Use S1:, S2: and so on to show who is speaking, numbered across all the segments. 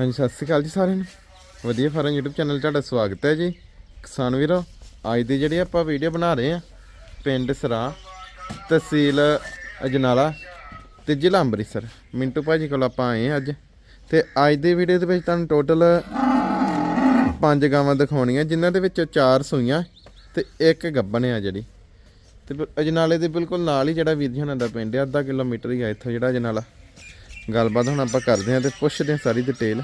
S1: ਹਾਂਜੀ, ਸਤਿ ਸ਼੍ਰੀ ਅਕਾਲ ਜੀ ਸਾਰਿਆਂ ਨੂੰ। ਵਧੀਆ ਫਾਰਮ YouTube ਚੈਨਲ ਤੁਹਾਡਾ ਸਵਾਗਤ ਹੈ ਜੀ। ਕਿਸਾਨ ਵੀਰੋ, ਅੱਜ ਦੀ ਜਿਹੜੀ ਆਪਾਂ ਵੀਡੀਓ ਬਣਾ ਰਹੇ ਆ ਪਿੰਡ ਸਰਾ ਤਹਿਸੀਲ ਅਜਨਾਲਾ ਤੇ ਜ਼ਿਲ੍ਹਾ ਅੰਮ੍ਰਿਤਸਰ। ਮਿੰਟੂ ਭਾਜੀ ਕੋਲ ਆਪਾਂ ਆਏ ਆ ਅੱਜ। ਤੇ ਅੱਜ ਦੀ ਵੀਡੀਓ ਦੇ ਵਿੱਚ ਤੁਹਾਨੂੰ ਟੋਟਲ ਪੰਜ ਗਾਵਾਂ ਦਿਖਾਉਣੀਆਂ, ਜਿਨ੍ਹਾਂ ਦੇ ਵਿੱਚੋਂ ਚਾਰ ਸੂਈਆਂ ਤੇ ਇੱਕ ਗੱਬਣ ਆ ਜਿਹੜੀ। ਤੇ ਬ- ਅਜਨਾਲੇ ਦੇ ਬਿਲਕੁਲ ਨਾਲ ਹੀ ਜਿਹੜਾ ਵੀਰ ਜੀ ਹੁਣਾਂ ਦਾ ਪਿੰਡ ਆ ਅੱਧਾ ਕਿਲੋਮੀਟਰ ਹੀ ਆ ਇੱਥੋਂ ਜਿਹੜਾ ਅਜਨਾਲਾ। ਗੱਲਬਾਤ ਹੁਣ ਆਪਾਂ ਕਰਦੇ ਹਾਂ ਤੇ ਪੁੱਛਦੇ ਹਾਂ ਸਾਰੀ ਡਿਟੇਲ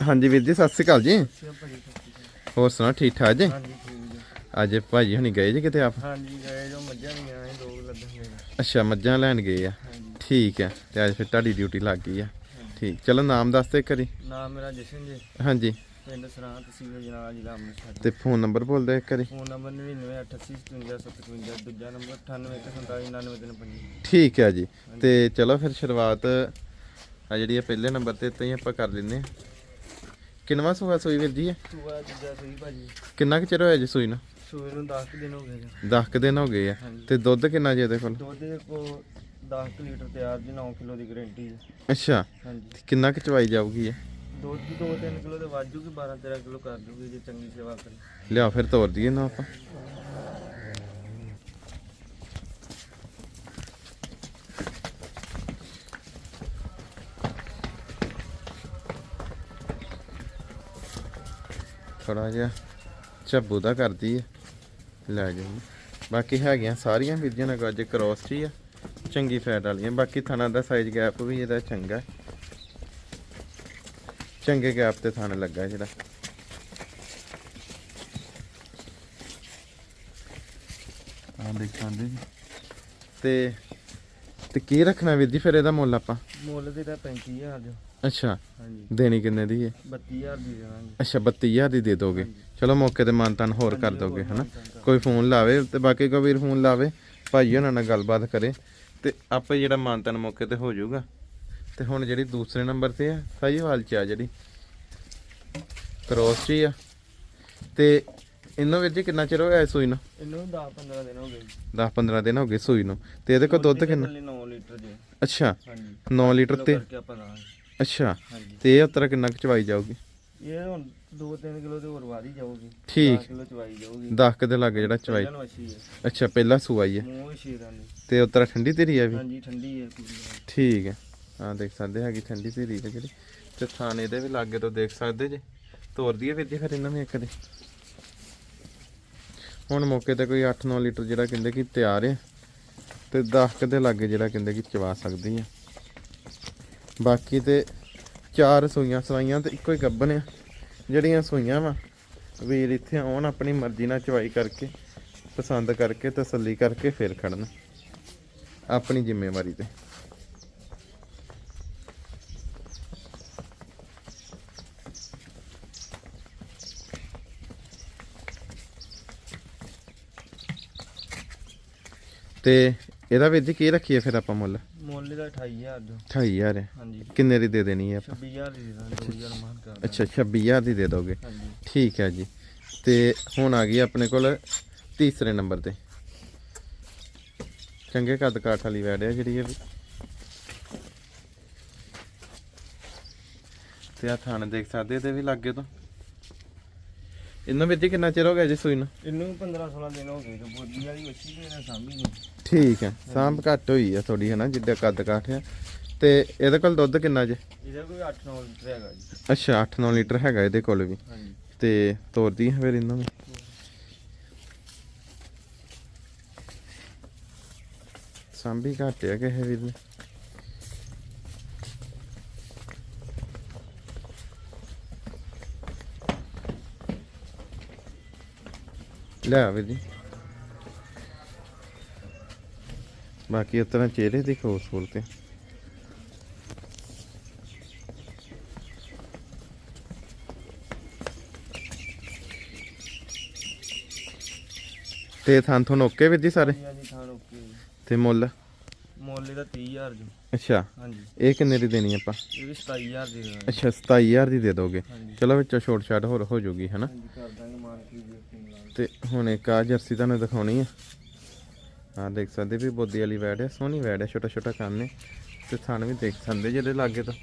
S1: ਹਾਂਜੀ ਵੀਰ ਜੀ ਸਤਿ ਸ਼੍ਰੀ ਅਕਾਲ ਜੀ। ਹੋਰ ਸੁਣਾ ਠੀਕ ਠਾਕ ਜੀ? ਅੱਜ ਭਾਜੀ ਹੁਣੀ ਗਏ ਜੀ ਕਿਤੇ ਆਪ?
S2: ਹਾਂਜੀ ਗਏ ਜੋ ਮੱਝਾਂ ਨਹੀਂ ਆਏ ਦੋ ਲੱਗੇ
S1: ਅੱਛਾ ਮੱਝਾਂ ਲੈਣ ਗਏ ਆ। ਠੀਕ ਹੈ ਤੇ ਅੱਜ ਫਿਰ ਤੁਹਾਡੀ ਡਿਊਟੀ ਲੱਗ ਗਈ ਆ। ਠੀਕ ਚਲੋ ਨਾਮ ਦੱਸ ਦੇ ਕਰੀ
S2: ਨਾਮ ਮੇਰਾ ਜਸ਼ਨ ਜੀ।
S1: ਹਾਂਜੀ।
S2: ਪਿੰਡ ਸਰਾਂ ਤਹਿਸੀਲ ਜਨਾਲਾ ਜ਼ਿਲ੍ਹਾ ਅੰਮ੍ਰਿਤਸਰ।
S1: ਤੇ ਫੋਨ ਨੰਬਰ ਬੋਲ ਦੇ ਕਰੀ
S2: ਫੋਨ ਨੰਬਰ 99885757 ਦੂਜਾ ਨੰਬਰ 9847999355
S1: ਠੀਕ ਹੈ ਜੀ। ਤੇ ਚਲੋ ਫਿਰ ਸ਼ੁਰੂਆਤ ਆ ਜਿਹੜੀ ਆ ਪਹਿਲੇ ਨੰਬਰ ਤੇ ਇੱਥੇ ਹੀ ਆਪਾਂ ਕਰ ਲੈਨੇ ਆ ਕਿੰਨਵਾ ਸੂਆ ਸੂਈ ਵੀਰ ਜੀ ਹੈ
S2: ਸੂਆ ਦੂਜਾ ਸਹੀ ਭਾਜੀ।
S1: ਕਿੰਨਾ ਕੁ ਚਿਰ ਹੋਇਆ ਜੀ ਸੂਈ ਨੂੰ?
S2: ਸੂਏ ਨੂੰ 10 ਦਿਨ ਹੋ ਗਏ ਜੀ।
S1: 10 ਕੁ ਦਿਨ ਹੋ ਗਏ ਆ। ਤੇ ਦੁੱਧ ਕਿੰਨਾ ਜੀ ਇਹਦੇ ਕੋਲ?
S2: ਦੁੱਧ ਦੇ ਕੋ 10 ਲੀਟਰ ਤਿਆਰ ਜੀ 9 ਕਿਲੋ ਦੀ ਗਾਰੰਟੀ ਹੈ
S1: ਅੱਛਾ।
S2: ਹਾਂਜੀ।
S1: ਕਿੰਨਾ ਕੁ ਚਵਾਈ ਜਾਊਗੀ ਇਹ?
S2: ਦੋ ਦੀ 2-3 ਕਿਲੋ ਤੇ ਵੱਧ ਜੂਗੀ 12-13 ਕਿਲੋ ਕਰ ਜੂਗੀ ਜੇ ਚੰਗੀ ਸੇਵਾ ਕਰੇ।
S1: ਲਿਆ ਫਿਰ ਤੋਰ ਦਈਏ ਨਾ ਆਪਾਂ। ਥੋੜਾ ਜਿਹਾ ਝੱਬੂ ਦਾ ਕਰਦੀ ਹੈ ਲੈ ਜਾਓ ਬਾਕੀ ਹੈਗੀਆਂ ਸਾਰੀਆਂ ਵੀਡੀਓ ਨਾਲ ਅੱਜ ਕ੍ਰੋਸ ਚ ਹੀ ਆ। ਚੰਗੀ ਫੈਟ ਵਾਲੀਆਂ। ਬਾਕੀ ਥਣਾ ਦਾ ਸਾਈਜ਼ ਗੈਪ ਵੀ ਇਹਦਾ ਚੰਗਾ। ਚੰਗੇ ਗੈਪ ਤੇ ਥਣ ਲੱਗਾ ਜਿਹੜਾ। ਆ ਦੇਖਾਂਦੇ ਤੇ ਤੇ ਕੀ ਰੱਖਣਾ ਵੀਰ ਜੀ ਫਿਰ ਇਹਦਾ ਮੁੱਲ ਆਪਾਂ?
S2: ਮੁੱਲ ਦੇ ਤਾਂ 35000 ਜੋ।
S1: ਅੱਛਾ
S2: ਹਾਂਜੀ।
S1: ਦੇਣੀ ਕਿੰਨੇ ਦੀ ਹੈ
S2: 32000 ਦੀ ਦੇਵਾਂਗੇ।
S1: ਅੱਛਾ 32000 ਦੀ ਦੇ ਦੋਗੇ। ਚਲੋ ਮੌਕੇ ਤੇ ਮਾਨਤਾਨ ਹੋਰ ਕਰ ਦੋਗੇ ਹਨਾ? ਕੋਈ ਫੋਨ ਲਾਵੇ ਤੇ ਬਾਕੀ ਕੋਈ ਵੀਰ ਫੋਨ ਲਾਵੇ ਭਾਈ ਉਹਨਾਂ ਨਾਲ ਗੱਲਬਾਤ ਕਰੇ ਤੇ ਆਪੇ ਜਿਹੜਾ ਮਾਨਤਾਨ ਮੌਕੇ ਤੇ ਹੋ ਜਾਊਗਾ। ਤੇ ਹੁਣ ਜਿਹੜੀ ਦੂਸਰੇ ਨੰਬਰ ਤੇ ਆ ਸਾਈਵਾਲ ਚ ਆ ਜਿਹੜੀ। ਕ੍ਰੋਸ ਚ ਹੀ ਆ। ਤੇ ਇਹਨੂੰ ਵੀਰ ਜੀ ਕਿੰਨਾ ਚਿਰ ਹੋਇਆ ਸੂਈ ਨੂੰ?
S2: ਇਹਨੂੰ 10-15 ਦਿਨ ਹੋ ਗਏ
S1: 10 15 ਦਿਨ ਹੋ ਗਏ ਸੂਈ ਨੂੰ। ਤੇ ਇਹਦੇ ਕੋਲ ਦੁੱਧ ਕਿੰਨਾ?
S2: 9 ਲੀਟਰ ਜੇ।
S1: ਅੱਛਾ
S2: ਹਾਂਜੀ।
S1: 9 ਲੀਟਰ ਤੇ ਅੱਛਾ ਤੇ ਇਹ ਉਤਰਾ ਕਿੰਨਾ ਕੁ ਚਵਾਈ ਜਾਊਗੀ?
S2: ਇਹ ਹੁਣ 2-3 ਕਿਲੋ ਤੇ ਹੋਰ ਵਾਰੀ ਜਾਊਗੀ।
S1: ਠੀਕ।
S2: 10 ਕਿਲੋ ਚਵਾਈ ਜਾਊਗੀ।
S1: 10 ਕ ਦੇ ਲੱਗੇ ਜਿਹੜਾ ਚਵਾਈ
S2: ਹੈ।
S1: ਅੱਛਾ ਪਹਿਲਾ ਸੂਆਈ ਹੈ
S2: ਮੂੰਹ ਸ਼ੇਰਾਂ ਦੀ।
S1: ਤੇ ਉਤਰਾ ਠੰਡੀ ਧੀਰੀ ਆ ਵੀ?
S2: ਹਾਂਜੀ ਠੰਡੀ ਹੈ ਪੂਰੀ।
S1: ਠੀਕ ਹੈ। ਹਾਂ ਦੇਖ ਸਕਦੇ ਹੈਗੀ ਠੰਡੀ ਧੀਰੀ ਹੈ ਜਿਹੜੀ। ਤੇ ਥਾਣੇ ਦੇ ਵੀ ਲਾਗੇ ਤੋਂ ਦੇਖ ਸਕਦੇ ਜੇ। ਤੋਰ ਹੈ ਵੀਰ ਜੀ ਫਿਰ ਇਹਨਾਂ ਨੂੰ ਇੱਕ ਦੇ। ਹੁਣ ਮੌਕੇ ਤੇ ਕੋਈ 8-9 ਲੀਟਰ ਜਿਹੜਾ ਕਹਿੰਦੇ ਕਿ ਤਿਆਰ ਹੈ ਤੇ 10 ਕ ਦੇ ਲਾਗੇ ਜਿਹੜਾ ਕਹਿੰਦੇ ਕਿ ਚਵਾ ਸਕਦੀ ਹੈ ਬਾਕੀ ਤੇ ਚਾਰ ਸੂਈਆਂ ਸਵਾਈਆਂ ਤੇ ਇੱਕੋ ਹੀ ਗੱਬਨ ਆ। ਜਿਹੜੀਆਂ ਸੂਈਆਂ ਵਾ, ਵੀਰ ਇੱਥੇ ਆਉਣ, ਆਪਣੀ ਮਰਜ਼ੀ ਨਾਲ ਚਵਾਈ ਕਰਕੇ, ਪਸੰਦ ਕਰਕੇ, ਤਸੱਲੀ ਕਰਕੇ ਫਿਰ ਖੜਨ। ਆਪਣੀ ਜ਼ਿੰਮੇਵਾਰੀ ਤੇ। ਤੇ ਇਹਦਾ ਵੀਰ ਜੀ ਕੀ ਰੱਖੀਏ ਫਿਰ ਆਪਾਂ ਮੁੱਲ?
S2: ਮੁੱਲ ਦਾ 28000 ਜੋ
S1: 28000 ਹੈ।
S2: ਹਾਂਜੀ।
S1: ਕਿੰਨੇ ਦੀ ਦੇ ਦੇਣੀ ਹੈ ਆਪਾਂ?
S2: 26000 ਦੀ ਦੇ ਦਾਂਗੇ 2000 ਮਾਨ ਕਰ
S1: ਅੱਛਾ 26000 ਦੀ ਦੇ ਦੋਗੇ।
S2: ਹਾਂਜੀ।
S1: ਠੀਕ ਹੈ ਜੀ। ਤੇ ਹੁਣ ਆ ਗਈ ਆਪਣੇ ਕੋਲ ਤੀਸਰੇ ਨੰਬਰ ਤੇ। ਚੰਗੇ ਕੱਦ ਕਾਠ ਵਾਲੀ ਵੈੜ ਹੈ ਜਿਹੜੀ ਇਹ ਤੇ ਆ ਥਾਣ ਦੇਖ ਸਕਦੇ ਇਹਦੇ ਵੀ ਲੱਗੇ ਤੋਂ। ਇਹਨਾਂ ਵਿੱਚ ਕਿੰਨਾ ਚਿਰ ਹੋ ਗਿਆ ਜੀ ਸੂਈ ਨੂੰ?
S2: ਇਹਨੂੰ 15 16 ਦਿਨ ਹੋ ਗਏ ਤੇ ਬੋਦੀ ਵਾਲੀ ਵੱਛੀ ਤੇ ਇਹਨਾਂ ਸਾਂਭੀ ਨਹੀਂ
S1: ਠੀਕ ਹੈ ਸਾਂਭ ਘੱਟ ਹੋਈ ਆ ਥੋੜੀ ਹੈ ਨਾ ਜਿੱਦਾਂ ਕੱਦ ਕਾਠ ਆ। ਤੇ ਇਹਦੇ ਕੋਲ ਦੁੱਧ ਕਿੰਨਾ ਜੇ?
S2: ਇਹਦਾ ਕੋਈ 8-9 ਲੀਟਰ ਹੈਗਾ ਜੀ।
S1: ਅੱਛਾ 8-9 ਲੀਟਰ ਹੈਗਾ ਇਹਦੇ ਕੋਲ ਵੀ।
S2: ਹਾਂਜੀ।
S1: ਤੇ ਤੋਰਦੀ ਹੈ ਫਿਰ ਇਹਨਾਂ ਨੂੰ ਸਾਂਭੀ ਘੱਟ ਆ ਕਿਸੇ ਵੀਰ ਨੇ ਲੈ ਆ ਵੀਰ ਜੀ। ਬਾਕੀ ਤਰ੍ਹਾਂ ਚਿਹਰੇ ਦੀ ਖੂਬਸੂਰਤੀ ਹੈ ਤੇ। ਥਾਂ ਤੁਹਾਨੂੰ ਓਕੇ ਵੀਰ ਜੀ ਸਾਰੇ?
S2: ਹਾਂਜੀ ਥਾਂ ਓਕੇ
S1: ਤੇ ਮੁੱਲ?
S2: ਮੁੱਲ ਇਹਦਾ 30000 ਜੀ।
S1: ਅੱਛਾ।
S2: ਹਾਂਜੀ।
S1: ਇਹ ਕਿੰਨੇ ਦੀ ਦੇਣੀ ਆਪਾਂ?
S2: ਇਹ ਵੀ 27000 ਦੀ ਦੇ ਦਾਂਗੇ
S1: ਅੱਛਾ 27000 ਦੀ ਦੇ ਦੋਗੇ। ਚਲੋ ਵਿੱਚੋਂ ਛੋਟ ਛਾਟ ਹੋਰ ਹੋ ਜਾਊਗੀ ਹਨਾ
S2: ਹਾਂਜੀ ਕਰ ਦਾਂਗੇ ਮਾਨ ਕੀ ਜੀ ਆਪਣੀ ਨਾਲ
S1: ਤੇ ਹੁਣ ਇੱਕ ਆ ਜਰਸੀ ਤੁਹਾਨੂੰ ਦਿਖਾਉਣੀ ਆ। ਆ ਦੇਖ ਸਕਦੇ ਵੀ ਬੋਦੀ ਵਾਲੀ ਵੈੜ ਹੈ ਸੋਹਣੀ ਵੈੜ ਹੈ ਛੋਟਾ ਛੋਟਾ ਕੰਨ ਨੇ ਤੇ ਥਣ ਵੀ ਦੇਖ ਸਕਦੇ ਜਿਹਦੇ ਲਾਗੇ ਤੋਂ।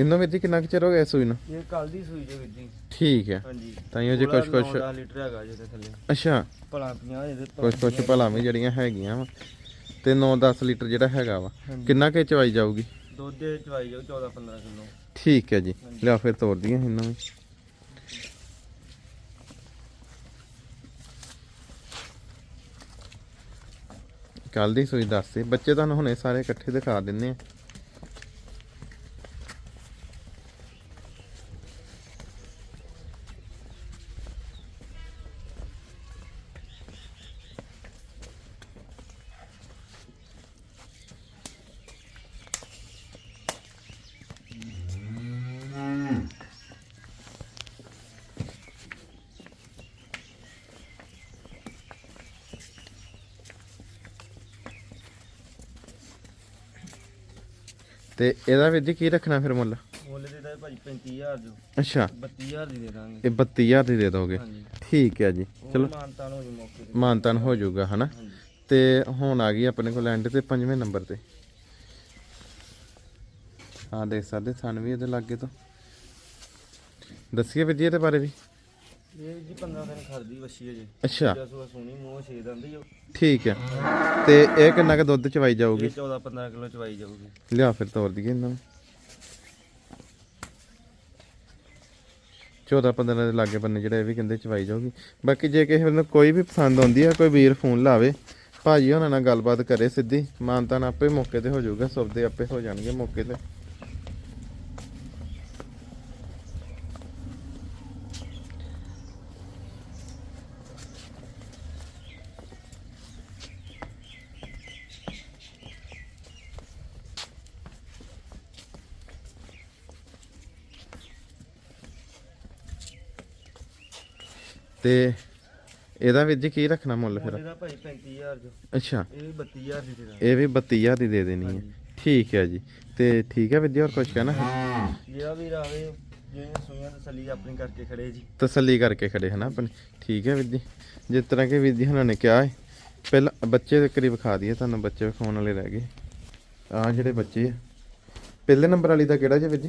S1: ਇਹਨਾਂ ਵਿੱਚ ਕਿੰਨਾ ਕੁ ਚਿਰ ਹੋ ਗਿਆ ਸੂਈ ਨੂੰ?
S2: ਇਹ ਕੱਲ ਦੀ ਸੂਈ ਜੋ ਜੀ।
S1: ਠੀਕ ਹੈ
S2: ਹਾਂਜੀ।
S1: ਤਾਂ ਇਹ ਜੇ ਕੁਛ ਕੁਛ
S2: ਲੀਟਰ ਹੈਗਾ ਜਿਹਦੇ ਥੱਲੇ।
S1: ਅੱਛਾ।
S2: ਭਲਾ 50 ਇਹਦੇ
S1: ਕੁਛ ਕੁਛ ਭਲਾ ਵੀ ਜਿਹੜੀਆਂ ਹੈਗੀਆਂ ਵਾ। ਤੇ 9-10 ਲੀਟਰ ਜਿਹੜਾ ਹੈਗਾ ਵਾ। ਕਿੰਨਾ ਕੁ ਚਵਾਈ ਜਾਊਗੀ?
S2: ਦੁੱਧ ਦੇ ਚਵਾਈ ਜਾਓ 14 15 ਕਿਲੋ।
S1: ਠੀਕ ਹੈ ਜੀ। ਲਿਆ ਫਿਰ ਤੋੜ ਦੀਆਂ ਇਹਨਾਂ ਵੀ। ਕੱਲ ਦੀ ਸੂਈ ਦੱਸਦੇ ਬੱਚੇ ਤੁਹਾਨੂੰ ਹੁਣੇ ਸਾਰੇ ਇਕੱਠੇ ਦਿਖਾ ਦਿੰਨੇ ਆ। ਤੇ ਇਹਦਾ ਵੀਰ ਜੀ ਕੀ ਰੱਖਣਾ ਫਿਰ ਮੁੱਲ?
S2: ਮੁੱਲ ਦੇ ਤਾਂ ਭਾਜੀ 35000 ਜੋ
S1: ਅੱਛਾ।
S2: 32000 ਦੀ ਦੇ ਦਾਂਗੇ।
S1: ਇਹ 32000 ਦੀ ਦੇ ਦੋਗੇ।
S2: ਹਾਂਜੀ।
S1: ਠੀਕ ਹੈ ਜੀ।
S2: ਚਲੋ। ਮਾਨਤਾਨ ਹੋ ਜੀ ਮੌਕੇ ਤੇ।
S1: ਮਾਨਤਨ ਹੋ ਜਾਊਗਾ ਹਨਾ? ਤੇ ਹੁਣ ਆ ਗਈ ਆਪਣੇ ਕੋਲ ਐਂਡ ਤੇ ਪੰਜਵੇਂ ਨੰਬਰ ਤੇ। ਹਾਂ ਦੇਖ ਸਕਦੇ ਸਨ ਵੀ ਇਹਦੇ ਲਾਗੇ ਤੋਂ। ਦੱਸੀਏ ਵੀਰ ਜੀ ਇਹਦੇ ਬਾਰੇ ਵੀ।
S2: ਇਹ ਜੀ 15 ਦਿਨ ਖੜਦੀ ਵਸ਼ੀ ਹੈ ਜੀ
S1: ਅੱਛਾ
S2: ਜਸਵਾ ਸੋਣੀ ਮੂੰਹ ਛੇ ਦੰਦੀ ਜੋ
S1: ਠੀਕ ਹੈ। ਤੇ ਇਹ ਕਿੰਨਾ ਕੁ ਦੁੱਧ ਚਵਾਈ ਜਾਊਗੀ?
S2: ਇਹ 14 15 ਕਿਲੋ ਚਵਾਈ ਜਾਊਗੀ।
S1: ਲਿਆ ਫਿਰ ਤੋਰ ਦਈਏ ਇਹਨਾਂ ਨੂੰ। 14 15 ਦੇ ਲਾਗੇ ਬੰਨੇ ਜਿਹੜੇ ਇਹ ਵੀ ਕਹਿੰਦੇ ਚਵਾਈ ਜਾਊਗੀ। ਬਾਕੀ ਜੇ ਕਿਸੇ ਨੂੰ ਕੋਈ ਵੀ ਪਸੰਦ ਆਉਂਦੀ ਆ ਕੋਈ ਵੀਰ ਫੋਨ ਲਾਵੇ ਭਾਜੀ ਉਹਨਾਂ ਨਾਲ ਗੱਲਬਾਤ ਕਰੇ ਸਿੱਧੀ। ਮਾਨਤਾਨ ਆਪੇ ਮੌਕੇ ਤੇ ਹੋ ਜਾਊਗਾ ਸੌਦੇ ਆਪੇ ਹੋ ਜਾਣਗੇ ਮੌਕੇ ਤੇ। ਤੇ ਇਹਦਾ ਵੀਰ ਜੀ ਕੀ ਰੱਖਣਾ ਮੁੱਲ ਫਿਰ?
S2: ਮੁੱਲ ਦਾ ਭਾਜੀ 35000 ਜੋ
S1: ਅੱਛਾ।
S2: ਇਹ ਵੀ 32000 ਦੀ ਦੇ ਦਾਂਗੇ।
S1: ਇਹ ਵੀ 32000 ਦੀ ਦੇ ਦੇਣੀ ਹੈ। ਠੀਕ ਹੈ ਜੀ। ਤੇ ਠੀਕ ਹੈ ਵੀਰ ਜੀ ਹੋਰ ਕੁਝ ਕਹਿਣਾ?
S2: ਜਿਹੜਾ ਵੀ ਰਾਵੇ ਜਿਹੜੀਆਂ ਸੂਈਆਂ ਤਸੱਲੀ ਆਪਣੀ ਕਰਕੇ ਖੜੇ ਜੀ।
S1: ਤਸੱਲੀ ਕਰਕੇ ਖੜੇ ਹਨਾ ਆਪਣੇ? ਠੀਕ ਹੈ ਵੀਰ ਜੀ। ਜਿਸ ਤਰ੍ਹਾਂ ਕਿ ਵੀਰ ਜੀ ਹੁਣਾਂ ਨੇ ਕਿਹਾ ਹੈ ਪਹਿਲਾਂ ਬੱਚੇ ਦੇ ਕਰੀਬ ਵਿਖਾ ਦਈਏ ਤੁਹਾਨੂੰ ਬੱਚੇ ਵਿਖਾਉਣ ਵਾਲੇ ਰਹਿ ਗਏ। ਆ ਜਿਹੜੇ ਬੱਚੇ ਆ। ਪਹਿਲੇ ਨੰਬਰ ਵਾਲੀ ਦਾ ਕਿਹੜਾ ਜੀ ਵੀਰ ਜੀ?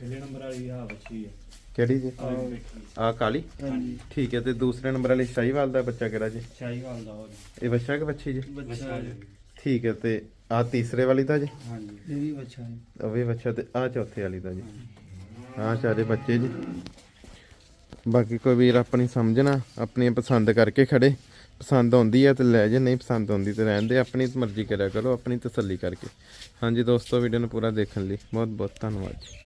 S2: ਪਹਿਲੇ ਨੰਬਰ ਵਾਲੀ ਆ ਬੱਚੀ ਹੈ
S1: ਕਿਹੜੀ ਜੀ? ਆ ਕਾਲੀ?
S2: ਹਾਂਜੀ।
S1: ਠੀਕ ਹੈ ਤੇ ਦੂਸਰੇ ਨੰਬਰ ਵਾਲੀ ਸ਼ਾਹੀਵਾਲ ਦਾ ਬੱਚਾ ਕਿਹੜਾ ਜੀ?
S2: ਸ਼ਾਹੀਵਾਲ ਦਾ ਹੋ
S1: ਇਹ ਬੱਚਾ ਕਿ ਬੱਚੀ ਜੀ?
S2: ਬੱਚਾ
S1: ਠੀਕ ਹੈ ਤੇ ਆ ਤੀਸਰੇ ਵਾਲੀ ਦਾ ਜੀ?
S2: ਹਾਂਜੀ। ਇਹ ਵੀ ਬੱਚਾ ਹੈ
S1: ਉਹ ਵੀ ਬੱਚਾ ਤੇ ਆ ਚੌਥੇ ਵਾਲੀ ਦਾ ਜੀ। ਆ ਚਾਰੇ ਬੱਚੇ ਜੀ। ਬਾਕੀ ਕੋਈ ਵੀਰ ਆਪਣੀ ਸਮਝਣਾ ਆਪਣੀ ਪਸੰਦ ਕਰਕੇ ਖੜੇ। ਪਸੰਦ ਆਉਂਦੀ ਹੈ ਤੇ ਲੈ ਜੇ ਨਹੀਂ ਪਸੰਦ ਆਉਂਦੀ ਤੇ ਰਹਿਣ ਦੇ ਆਪਣੀ ਮਰਜ਼ੀ ਕਰਿਆ ਕਰੋ ਆਪਣੀ ਤਸੱਲੀ ਕਰਕੇ। ਹਾਂਜੀ ਦੋਸਤੋ ਵੀਡੀਓ ਨੂੰ ਪੂਰਾ ਦੇਖਣ ਲਈ ਬਹੁਤ ਬਹੁਤ ਧੰਨਵਾਦ ਜੀ।